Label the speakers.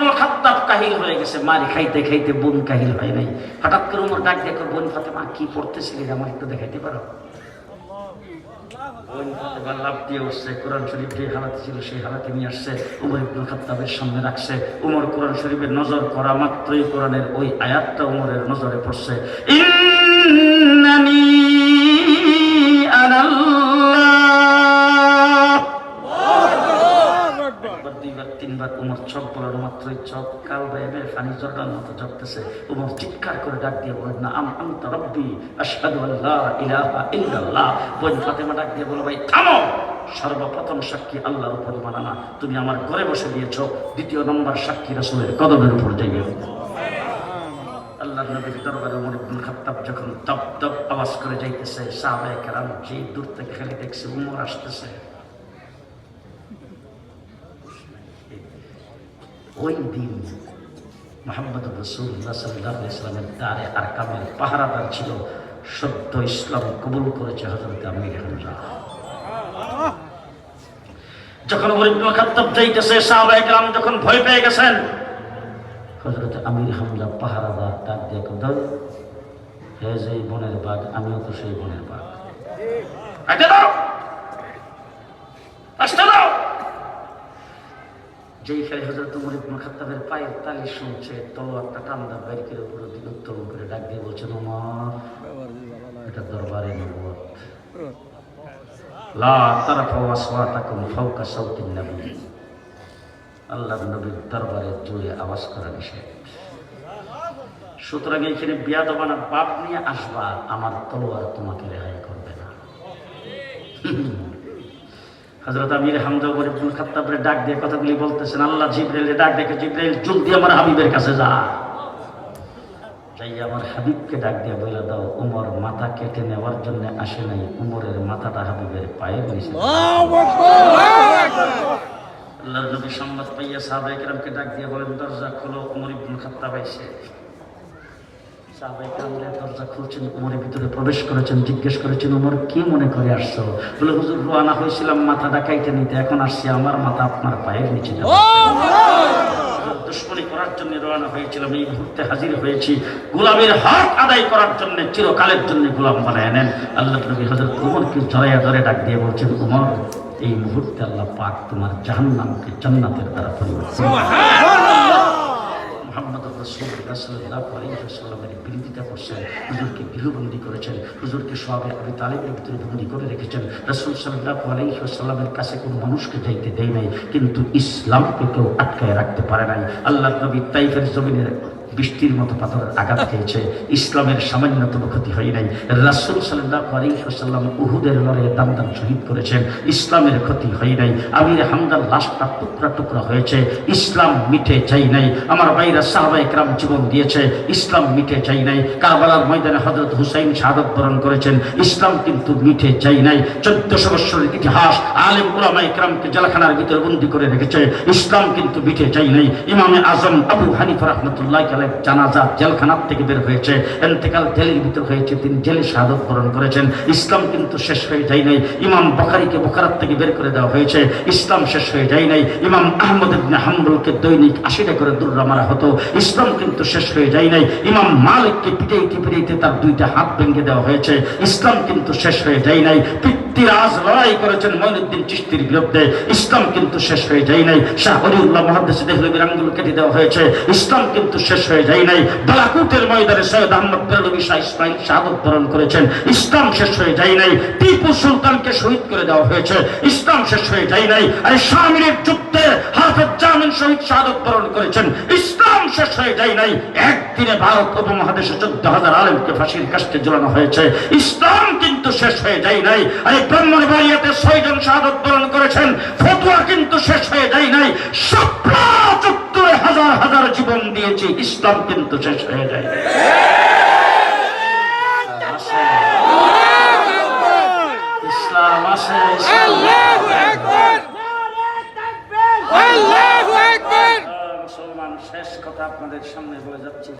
Speaker 1: ইবনুল খাত্তাব কাহিল হয়ে গেছে। মারি খাইতে খাইতে বোন কাহিল হয় নাই। হঠাৎ করে উমর ডাক দেখো, বোন ফাতেমা, কি পড়তেছিলি আমার একটু দেখাইতে পারো? বোন দিয়ে কোরআন শরীফ যে ছিল, সেই আসছে। রাখছে। উমর কোরআন শরীফের নজর মাত্রই ওই আয়াতটা উমরের নজরে পড়ছে। তিনবার উমর চপ বলার মাত্রই চপ কাল বাইবের ফানি জর্দার মতো জপতেছে। উমর চিৎকার করে ডাক দিয়ে বলেন না আম আন্ত রব্বি, আশহাদু আল্লাহ ইলাহা ইল্লাল্লাহ। বোন ফাতেমা ডাক দিয়ে বলো, ভাই, থামো! সর্বপ্রথম সাক্ষী আল্লাহর উপর মানানা। তুমি আমার ঘরে বসে দিয়েছ। দ্বিতীয় নম্বর সাক্ষী রাসূলের কদমের উপর যাইও আল্লাহ নবীর দরবারে উমর ইবনুল খাত্তাব যখন দপ দপ আওয়াজ করে যাইতেছে, সাহাবায়ে কেরাম যে দূর থেকে খালি দেখছে, উমর আসতেছে। ওই দিন মোহাম্মদ রসুল্লাহ সাল্লাহ ইসলামের দ্বারে আর কামের পাহারাদার ছিল সত্য ইসলাম কবুল করেছে হজরত আমির হামজা। যখন ওরিবুল খাত্তাব যাইতেছে, সাহাবায়ে কেরাম যখন ভয় পেয়ে গেছেন হজরত আমির হামজা পাহারাদার ডাক দিয়ে দল হে যে বনের বাঘ, আমিও তো সেই বনের বাঘ। দাও আসতে দাও যেই ফেলে হজরত উমর ইবনে খাত্তাবের পায়ের তালি শুনছে, তলোয়ারটা টান্দা বাইর করে উপরে দিকে উত্তোলন করে ডাক দিয়ে বলছেন ওমর এটা দরবারে নবুয়ত লা তারফাউ আসওয়াতাকুম ফাওকা সাউতিন নবী আল্লাহর নবীর দরবারে জুড়ে আওয়াজ করা নিষেধ। সুতরাং এখানে বিয়া দবানা বাপ নিয়ে আসবা, আমার তলোয়ার তোমাকে রেহাই করবে না। হজরত আমির হামজা গরিবুল খাত্তাবরে ডাক দিয়ে কথাগুলি বলতেছেন আল্লাহ জিব্রাইলে ডাক দেখে জিব্রাইল জলদি আমার হাবিবের কাছে যা। যাই আমার হাবিবকে ডাক দিয়ে বলে দাও উমর মাথা কেটে নেওয়ার জন্য আসে নাই উমরের মাথাটা হাবিবের পায়ের নিচে আল্লাহর নবী সংবাদ পাইয়া সাহাবায়ে কেরামকে ডাক দিয়ে বলেন দরজা খোলো। উমর ইবনুল খাত্তাব কেরামরা দরজা খুলছেন উমরের ভিতরে প্রবেশ করেছেন জিজ্ঞেস করেছেন উমর কি মনে করে আসছো? বলে হুজুর রোয়ানা হয়েছিলাম মাথাটা কাইতে নিতে। এখন আসছি আমার মাথা আপনার পায়ের নিচে দুশ্মনী করার জন্য রওনা হয়েছিলাম এই মুহূর্তে হাজির হয়েছি। গোলামের হক আদায় করার জন্য চিরকালের জন্য গোলাম বানায় নেন। আল্লাহ নবী হজরত উমরকে জড়াইয়া ধরে ডাক দিয়ে বলছেন উমর এই মুহূর্তে আল্লাহ পাক তোমার জাহান্নামকে জান্নাতের দ্বারা পরিবর্তন মোহাম্মদ রাসুল্লাহ সাল্লাহ আলাইসাল্লামের বিরোধিতা করছেন, হুজুরকে করেছেন, হুজুরকে সবে আবি তালেবের ভিতরে বন্দি করে রেখেছেন। রসুল সাল্লাহ কাছে কোনো মানুষকে যাইতে দেয় নাই, কিন্তু ইসলামকে কেউ আটকায় রাখতে পারে নাই। আল্লাহ নবী তাইফের জমিনের বৃষ্টির মতো পাথরের আঘাত খেয়েছে। ইসলামের সামান্যতম ক্ষতি হয় নাই। রাসুল সাল্লাহ আলাইসাল্লাম উহুদের লড়াইয়ে দাম দাম শহীদ করেছেন। ইসলামের ক্ষতি হয় নাই। আমির হামদার লাশটা টুকরা টুকরা হয়েছে। ইসলাম মিটে চাই নাই। আমার ভাইরা সাহাবা একরাম জীবন দিয়েছে। ইসলাম মিটে চাই নাই। কারবালার ময়দানে হজরত হুসাইন শাহাদত বরণ করেছেন। ইসলাম কিন্তু মিটে চাই নাই। চোদ্দশো বৎসরের ইতিহাস আলেম উলামা ইকরামকে জেলখানার ভিতরে বন্দি করে রেখেছে। ইসলাম কিন্তু মিটে চাই নাই। ইমামে আজম আবু হানিফা রহমতুল্লাহ আলাইহ জানাজা জেলখানার থেকে বের হয়েছে, এন্তেকাল জেলের ভিতর হয়েছে, তিনি জেলে শাহাদত বরণ করেছেন। ইসলাম কিন্তু শেষ হয়ে যায় নাই। ইমাম বখারিকে বোখারাত থেকে বের করে দেওয়া হয়েছে। ইসলাম শেষ হয়ে যায় নাই। ইমাম আহমদ ইবনে হাম্বলকে দৈনিক আশিটা করে দুর্রা মারা হতো। ইসলাম কিন্তু শেষ হয়ে যায় নাই। ইমাম মালিককে পিটাইতে পিটাইতে তার দুইটা হাত ভেঙে দেওয়া হয়েছে। ইসলাম কিন্তু শেষ হয়ে যায় নাই। পিতৃরাজ লড়াই করেছেন মঈনুদ্দিন চিস্তির বিরুদ্ধে। ইসলাম কিন্তু শেষ হয়ে যায় নাই। শাহ মহাদেশে মহাদ্দেশ দেহলবির আঙ্গুল কেটে দেওয়া হয়েছে। ইসলাম কিন্তু শেষ হয়ে যায় নাই। বালাকুটের ময়দানে সৈয়দ আহমদ পেলবি শাহ ইসমাইল শাহাদত বরণ করেছেন। ইসলাম শেষ হয়ে যায় নাই। টিপু সুলতানকে শহীদ করে দেওয়া হয়েছে। ইসলাম শেষ হয়ে যায় নাই। আরে শামিরের যুদ্ধে শহীদ বরণ করেছেন। ইসলাম শেষ হয়ে যায় নাই। একদিনে ভারত উপমহাদেশে চোদ্দ হাজার ফাঁসির কাস্তে হয়েছে। ইসলাম কিন্তু শেষ হয়ে যায় নাই। আর এই ছয়জন বরণ করেছেন। ফতুয়া কিন্তু শেষ হয়ে যায় নাই। হাজার হাজার জীবন দিয়েছি। ইসলাম কিন্তু শেষ হয়ে যায় ইসলাম আছে। কথা আপনাদের সামনে বলে যাচ্ছি।